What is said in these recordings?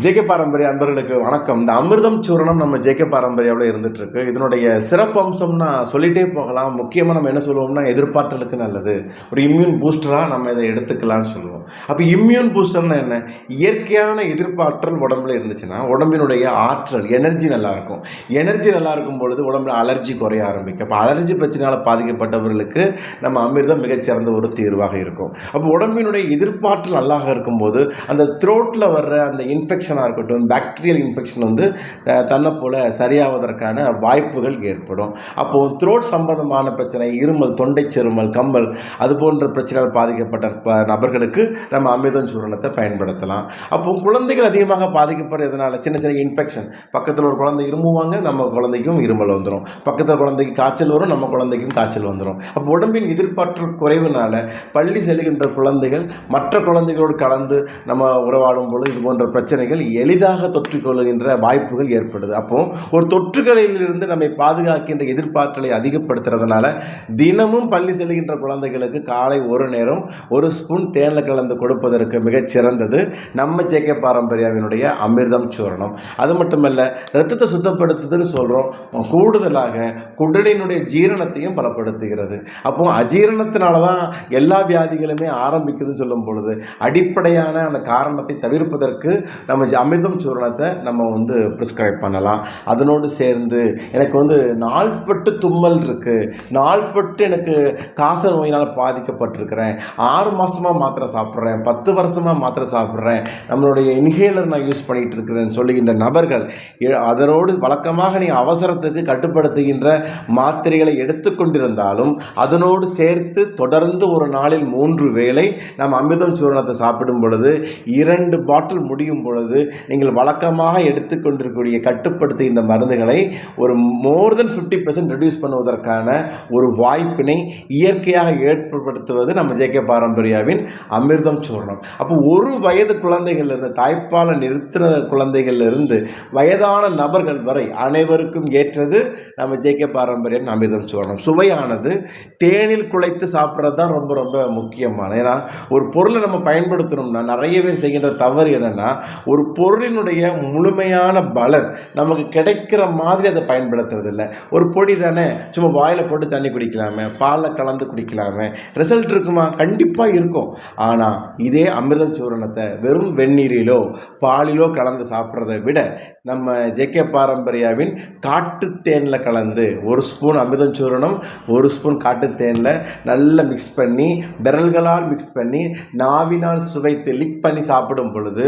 JK பாரம்பரிய அன்பர்களுக்கு வணக்கம். இந்த அமிர்தம் சூரணம் நம்ம ஜேகே பாரம்பரியாவில் இருந்துட்டுருக்கு. இதனுடைய இதனுடைய சிறப்பம்சம்னா சொல்லிட்டே போகலாம். முக்கியமாக நம்ம என்ன சொல்லுவோம்னா எதிர்பார்த்தலுக்கு நல்லது. ஒரு இம்யூன் பூஸ்டராக நம்ம இதை எடுத்துக்கலாம்னு சொல்லுவோம். அப்போ இம்யூன் பூஸ்டர்னா என்ன? இயற்கையான எதிர்ப்பாற்றல் உடம்புல இருந்துச்சுன்னா உடம்பினுடைய ஆற்றல் எனர்ஜி நல்லா இருக்கும் எனர்ஜி நல்லா இருக்கும் பொழுது உடம்புல அலர்ஜி குறைய ஆரம்பிக்கும். அப்போ அலர்ஜி பிரச்சனையால் பாதிக்கப்பட்டவர்களுக்கு நம்ம அமிர்தம் மிகச்சிறந்த ஒரு தீர்வாக இருக்கும். அப்போ உடம்பினுடைய எதிர்ப்பாற்றல் நல்லாக இருக்கும்போது அந்த த்ரோட்டில் வர்ற அந்த இன்ஃபெக்ஷனாக இருக்கட்டும் பாக்டீரியல் இன்ஃபெக்ஷன் வந்து தன்னை போல் சரியாவதற்கான வாய்ப்புகள் ஏற்படும். அப்போது த்ரோட் சம்பந்தமான பிரச்சனை இருமல் தொண்டை செருமல் கம்பல் அது போன்ற பிரச்சனையால் பாதிக்கப்பட்ட ப- நபர்களுக்கு நம்ம அமிர்தம் சூரணத்தை பயன்படுத்தலாம். அப்போ குழந்தைகள் அதிகமாக பாதிக்கப்படுறதுனால சின்ன சின்ன இன்ஃபெக்ஷன் பக்கத்தில் ஒரு குழந்தை இருமுவாங்க நம்ம குழந்தைக்கும் இருமல் வந்துடும் பக்கத்தில் குழந்தைக்கு காய்ச்சல் வரும் நம்ம குழந்தைக்கும் காய்ச்சல் வந்துடும் அப்போ உடம்பின் எதிர்ப்பாற்றல் குறைவுனால பள்ளி செல்கின்ற குழந்தைகள் மற்ற குழந்தைகளோடு கலந்து நம்ம உறவாடும் பொழுது இது போன்ற பிரச்சனைகள் எளிதாக தொற்றிக்கொள்கின்ற வாய்ப்புகள் ஏற்படுது. அப்போ ஒரு தொற்றுகளிலிருந்து நம்மை பாதுகாக்கின்ற எதிர்ப்பாற்றலை அதிகப்படுத்துறதுனால தினமும் பள்ளி செல்கின்ற குழந்தைகளுக்கு காலை ஒரு நேரம் ஒரு ஸ்பூன் தேனில் கலந்து கொடுப்பதற்கு மிகச்சிறந்தது நம்ம ஜேகே பாரம்பரியாவினுடைய அமிர்தம் சூரணம். அது மட்டுமல்ல ரத்தத்தை சுத்தப்படுத்துதுன்னு சொல்கிறோம் கூடுதலாக குடலினுடைய ஜீரணத்தையும் பலப்படுத்துகிறது. அப்போ அஜீரணத்தினால தான் எல்லா வியாதிகளுமே ஆரம்பிக்குதுன்னு சொல்லும் பொழுது அடிப்படையான அந்த காரணத்தை தவிர்ப்பதற்கு நம்ம அமிர்தம் சூரணத்தை நம்ம வந்து ப்ரிஸ்கிரைப் பண்ணலாம். அதனோடு சேர்ந்து எனக்கு வந்து நாள்பட்டு தும்மல் இருக்குது நாள்பட்டு எனக்கு காச நோயினால் பாதிக்கப்பட்டிருக்கிறேன். ஆறு மாதமாக மாத்திரை சாப்பிட்றேன். பத்து வருஷமாக மாத்திரை சாப்பிட்றேன். நம்மளுடைய இன்ஹேலர் நான் யூஸ் பண்ணிகிட்டு இருக்கிறேன்னு சொல்லுகின்ற நபர்கள் அதனோடு வழக்கமாக நீ அவசரத்துக்கு கட்டுப்படுத்துகின்ற மாத்திரைகளை எடுத்துக்கொண்டிருந்தாலும் அதனோடு சேர்த்து தொடர்ந்து ஒரு நாளில் மூன்று வேளை நாம் அமிர்தம் சூரணத்தை சாப்பிடும் பொழுது இரண்டு பாட்டில் முடியும் பொழுது நீங்கள் வழக்கமாக எடுத்துக்கொண்டிருக்கக்கூடிய கட்டுப்படுத்துகின்ற மருந்துகளை ஒரு more than fifty percent reduce பண்ணுவதற்கான ஒரு வாய்ப்பினை இயற்கையாக ஏற்படுத்துவது நம்ம ஜேகே பாரம்பரியாவின் அமிர்தம் சூர்ணம். அப்போ ஒரு வயது குழந்தைகள்லேருந்து தாய்ப்பாலை நிறுத்தின குழந்தைகள்லேருந்து வயதான நபர்கள் வரை அனைவருக்கும் ஏற்றது நம்ம ஜேகே பாரம்பரியம் அமிர்தம் சூர்ணம். சுவையானது தேனில் குழைத்து சாப்பிட்றது தான் ரொம்ப ரொம்ப முக்கியமான. ஏன்னா ஒரு பொருளை நம்ம பயன்படுத்தணும்னா நிறைய பேர் செய்கின்ற தவறு என்னன்னா ஒரு பொருளினுடைய முழுமையான பலன் நமக்கு கிடைக்கிற மாதிரி அதை பயன்படுத்துறது இல்லை. ஒரு பொடி தானே சும்மா வாயில் போட்டு தண்ணி குடிக்கலாமே பாலில் கலந்து குடிக்கலாமே ரிசல்ட் இருக்குமா? கண்டிப்பாக இருக்கும். ஆனால் இதே அமிர்தம் சூரணத்தை வெறும் வெந்நீரிலோ பாலிலோ கலந்து சாப்பிட்றதை விட நம்ம ஜேகே பாரம்பரியாவின் காட்டுத்தேனில் கலந்து ஒரு ஸ்பூன் அமிர்தம் சூரணம் ஒரு ஸ்பூன் காட்டுத்தேனில் நல்லா மிக்ஸ் பண்ணி விரல்களால் மிக்ஸ் பண்ணி நாவினால் சுவைத்து லிக் பண்ணி சாப்பிடும் பொழுது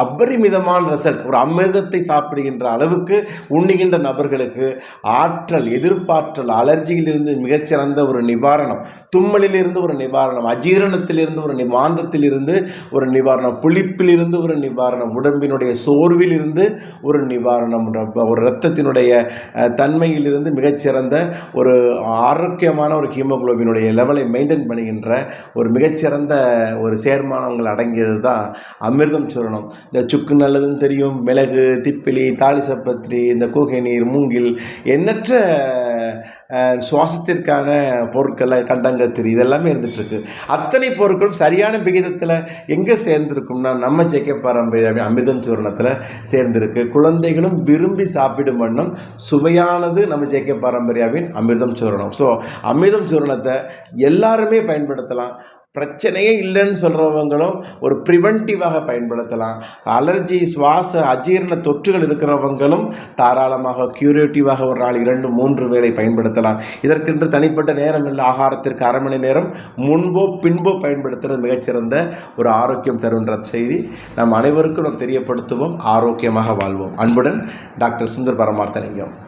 அபரிமிதமான ரிசல்ட் ஒரு அமிர்தத்தை சாப்பிடுகின்ற அளவுக்கு உண்ணுகின்ற நபர்களுக்கு ஆற்றல் எதிர்ப்பாற்றல் அலர்ஜியிலிருந்து மிகச்சிறந்த ஒரு நிவாரணம் தும்மலிலிருந்து ஒரு நிவாரணம் அஜீரணத்திலிருந்து ஒரு நிவாந்தத்திலிருந்து ஒரு நிவாரணம் புளிப்பிலிருந்து ஒரு நிவாரணம் உடம்பினுடைய சோர்விலிருந்து ஒரு நிவாரணம் ஒரு இரத்தத்தினுடைய தன்மையிலிருந்து மிகச்சிறந்த ஒரு ஆரோக்கியமான ஒரு ஹீமோகுளோபினுடைய லெவலை மெயின்டைன் பண்ணுகின்ற ஒரு மிகச்சிறந்த ஒரு சேர்மானங்கள் அடங்கியது தான் அமிர்தம் சுரணம் இந்த சுக்கு நல்லதுன்னு தெரியும் மிளகு திப்பிலி தாலிசப்பத்திரி இந்த கூகை நீர் மூங்கில் எண்ணற்ற சுவாசத்திற்கான பொருட்கள் கண்டங்கத்திரி இதெல்லாமே இருந்துகிட்ருக்கு அத்தனை பொருட்களும் சரியான விகிதத்தில் எங்கே சேர்ந்துருக்கும்னா நம்ம ஜெகே பாரம்பரிய அமிர்தம் சூரணத்தில் சேர்ந்திருக்கு. குழந்தைகளும் விரும்பி சாப்பிடும் வண்ணம் சுவையானது நம்ம ஜேகே பாரம்பரியாவின் அமிர்தம் சூரணம். ஸோ அமிர்தம் சூரணத்தை எல்லாருமே பயன்படுத்தலாம். பிரச்சனையே இல்லைன்னு சொல்கிறவங்களும் ஒரு ப்ரிவென்டிவாக பயன்படுத்தலாம். அலர்ஜி சுவாச அஜீரண தொற்றுகள் இருக்கிறவங்களும் தாராளமாக க்யூரேட்டிவாக ஒரு நாள் இரண்டு மூன்று வேளை பயன்படுத்தலாம். இதற்கென்று தனிப்பட்ட நேரம் இல்லை ஆகாரத்திற்கு அரை மணி நேரம் முன்போ பின்போ பயன்படுத்துறது மிகச்சிறந்த ஒரு ஆரோக்கியம் தருன்ற செய்தி. நாம் அனைவருக்கும் நாம் தெரியப்படுத்துவோம் ஆரோக்கியமாக வாழ்வோம். அன்புடன் டாக்டர் சுந்தர் பரமார்த்தலிங்கம்